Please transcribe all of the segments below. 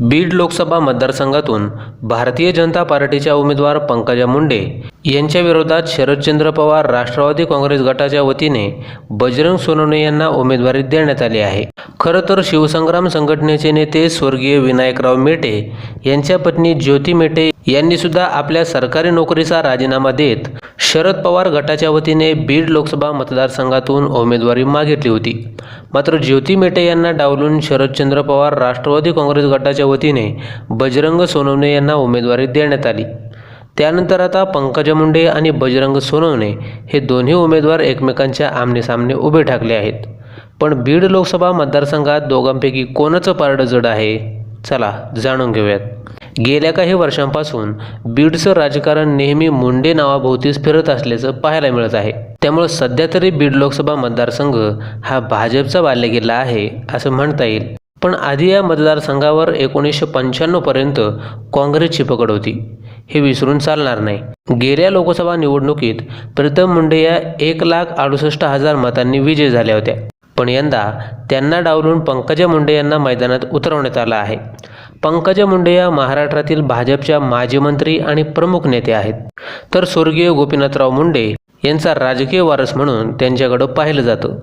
बीड लोकसभा मतदारसंघातून भारतीय जनता पार्टीच्या उमेदवार पंकजा मुंडे यांच्या विरोधात शरदचंद्र पवार राष्ट्रवादी काँग्रेस गटाच्या वतीने बजरंग सोनवणे यांना उमेदवारी देण्यात आली आहे. खरं तर शिवसंग्राम संघटनेचे नेते स्वर्गीय विनायकराव मेटे यांच्या पत्नी ज्योती मेटे यांनी सुद्धा आपल्या सरकारी नोकरीचा राजीनामा देत शरद पवार गटाच्या वतीने बीड लोकसभा मतदारसंघातून उमेदवारी मागितली होती. मात्र ज्योती मेटे यांना डावलून शरदचंद्र पवार राष्ट्रवादी काँग्रेस गटाच्या वतीने बजरंग सोनवणे यांना उमेदवारी देण्यात आली. त्यानंतर आता पंकजा मुंडे आणि बजरंग सोनवणे हे दोन्ही उमेदवार एकमेकांच्या आमनेसामने उभे ठाकले आहेत. पण बीड लोकसभा मतदारसंघात दोघांपैकी कोणाचं पारडं जड आहे? चला जाणून घेऊयात. गेल्या काही वर्षांपासून बीडचं राजकारण नेहमी मुंडे नावाभोवतीच फिरत असल्याचं पाहायला मिळत आहे. त्यामुळे सध्या तरी बीड लोकसभा मतदारसंघ हा भाजपचा बालेकिल्ला आहे असं म्हणता येईल. पण आधी या मतदारसंघावर एकोणीसशे पंच्याण्णवपर्यंत काँग्रेसची पकड होती. हे विसरून चालणार नाही. गेल्या लोकसभा निवडणुकीत प्रीतम मुंडे या एक लाख अडुसष्ट हजार मतांनी विजय झाल्या होत्या. पण यंदा त्यांना डावलून पंकजा मुंडे यांना मैदानात उतरवण्यात आलं आहे. पंकजा मुंडे या महाराष्ट्रातील भाजपच्या माजी मंत्री आणि प्रमुख नेते आहेत. तर स्वर्गीय गोपीनाथराव मुंडे यांचा राजकीय वारस म्हणून त्यांच्याकडं पाहिलं जातं.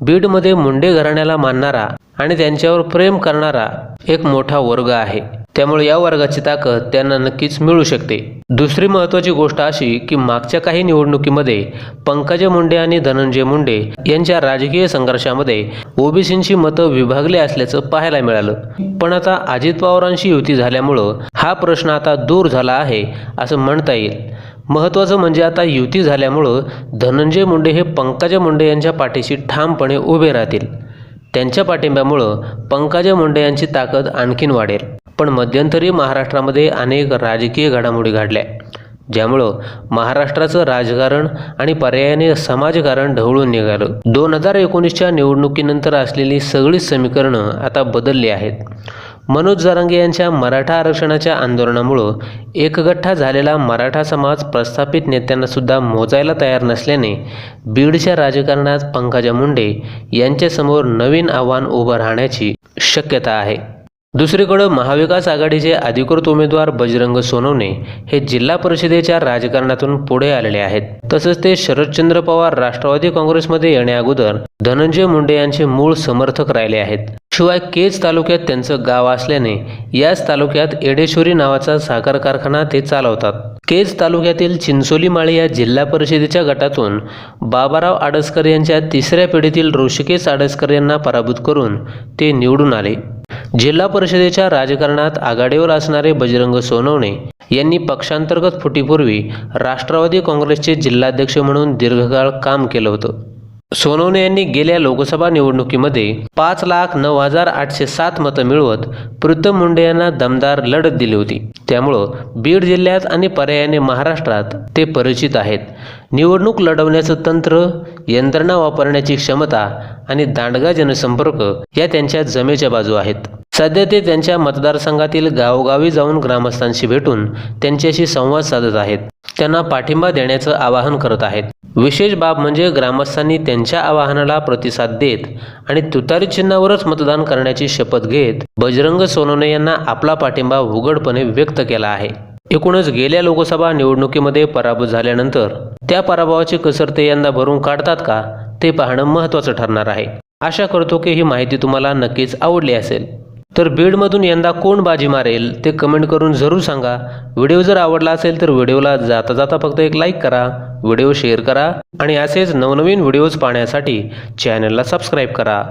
बीडमध्ये मुंडे घराण्याला मानणारा आणि त्यांच्यावर प्रेम करणारा एक मोठा वर्ग आहे. त्यामुळे या वर्गाची ताकद त्यांना नक्कीच मिळू शकते. दुसरी महत्त्वाची गोष्ट अशी की मागच्या काही निवडणुकीमध्ये पंकजा मुंडे आणि धनंजय मुंडे यांच्या राजकीय संघर्षामध्ये ओबीसींची मतं विभागली असल्याचं पाहायला मिळालं. पण आता अजित पवारांशी युती झाल्यामुळं हा प्रश्न आता दूर झाला आहे असं म्हणता येईल. महत्त्वाचं म्हणजे आता युती झाल्यामुळं धनंजय मुंडे हे पंकजा मुंडे यांच्या पाठीशी ठामपणे उभे राहतील. त्यांच्या पाठिंब्यामुळं पंकजा मुंडे यांची ताकद आणखीन वाढेल. पण मध्यंतरी महाराष्ट्रामध्ये अनेक राजकीय घडामोडी घडल्या ज्यामुळं महाराष्ट्राचं राजकारण आणि पर्यायाने समाजकारण ढवळून निघालं. दोन हजार एकोणीसच्या निवडणुकीनंतर असलेली सगळीच समीकरणं आता बदलली आहेत. मनोज जरांगे यांच्या मराठा आरक्षणाच्या आंदोलनामुळं एकगठ्ठा झालेला मराठा समाज प्रस्थापित नेत्यांनासुद्धा मोजायला तयार नसल्याने बीडच्या राजकारणात पंकजा मुंडे यांच्यासमोर नवीन आव्हान उभं राहण्याची शक्यता आहे. दुसरीकडं महाविकास आघाडीचे अधिकृत उमेदवार बजरंग सोनवणे हे जिल्हा परिषदेच्या राजकारणातून पुढे आलेले आहेत. तसंच ते शरदचंद्र पवार राष्ट्रवादी काँग्रेसमध्ये येण्याअगोदर धनंजय मुंडे यांचे मूळ समर्थक राहिले आहेत. शिवाय केज तालुक्यात त्यांचं गाव असल्याने याच तालुक्यात एडेश्वरी नावाचा साखर कारखाना ते चालवतात. केज तालुक्यातील चिंचोली माळी या जिल्हा परिषदेच्या गटातून बाबाराव आडसकर यांच्या तिसऱ्या पिढीतील ऋषिकेश आडसकर यांना पराभूत करून ते निवडून आले. जिल्हा परिषदेच्या राजकारणात आघाडीवर असणारे बजरंग सोनवणे यांनी पक्षांतर्गत फुटीपूर्वी राष्ट्रवादी काँग्रेसचे जिल्हाध्यक्ष म्हणून दीर्घकाळ काम केलं होतं. सोनवणे यांनी गेल्या लोकसभा निवडणुकीमध्ये पाच लाख नऊ हजार आठशे सात मतं मिळवत प्रीतम मुंडे यांना दमदार लढत दिली होती. त्यामुळं बीड जिल्ह्यात आणि पर्यायाने महाराष्ट्रात ते परिचित आहेत. निवडणूक लढवण्याचं तंत्र यंत्रणा वापरण्याची क्षमता आणि दांडगा जनसंपर्क या त्यांच्या जमेच्या बाजू आहेत. सध्या ते त्यांच्या मतदारसंघातील गावोगावी जाऊन ग्रामस्थांशी भेटून त्यांच्याशी संवाद साधत आहेत. त्यांना पाठिंबा देण्याचं आवाहन करत आहेत. विशेष बाब म्हणजे ग्रामस्थांनी त्यांच्या आवाहनाला प्रतिसाद देत आणि तुतारी चिन्हावरच मतदान करण्याची शपथ घेत बजरंग सोनवणे यांना आपला पाठिंबा उघडपणे व्यक्त केला आहे. एकूणच गेल्या लोकसभा निवडणुकीमध्ये पराभूत झाल्यानंतर त्या पराभवाची कसर ते यंदा भरून काढतात का ते पाहणं महत्त्वाचं ठरणार आहे. आशा करतो की ही माहिती तुम्हाला नक्कीच आवडली असेल. तर बीडमधून यंदा कोण बाजी मारेल ते कमेंट करून जरूर सांगा. व्हिडिओ जर आवडला असेल तर व्हिडिओला जाता जाता फक्त एक लाईक करा व्हिडिओ शेअर करा आणि असेच नवनवीन व्हिडिओज पाहण्यासाठी चॅनलला सबस्क्राईब करा.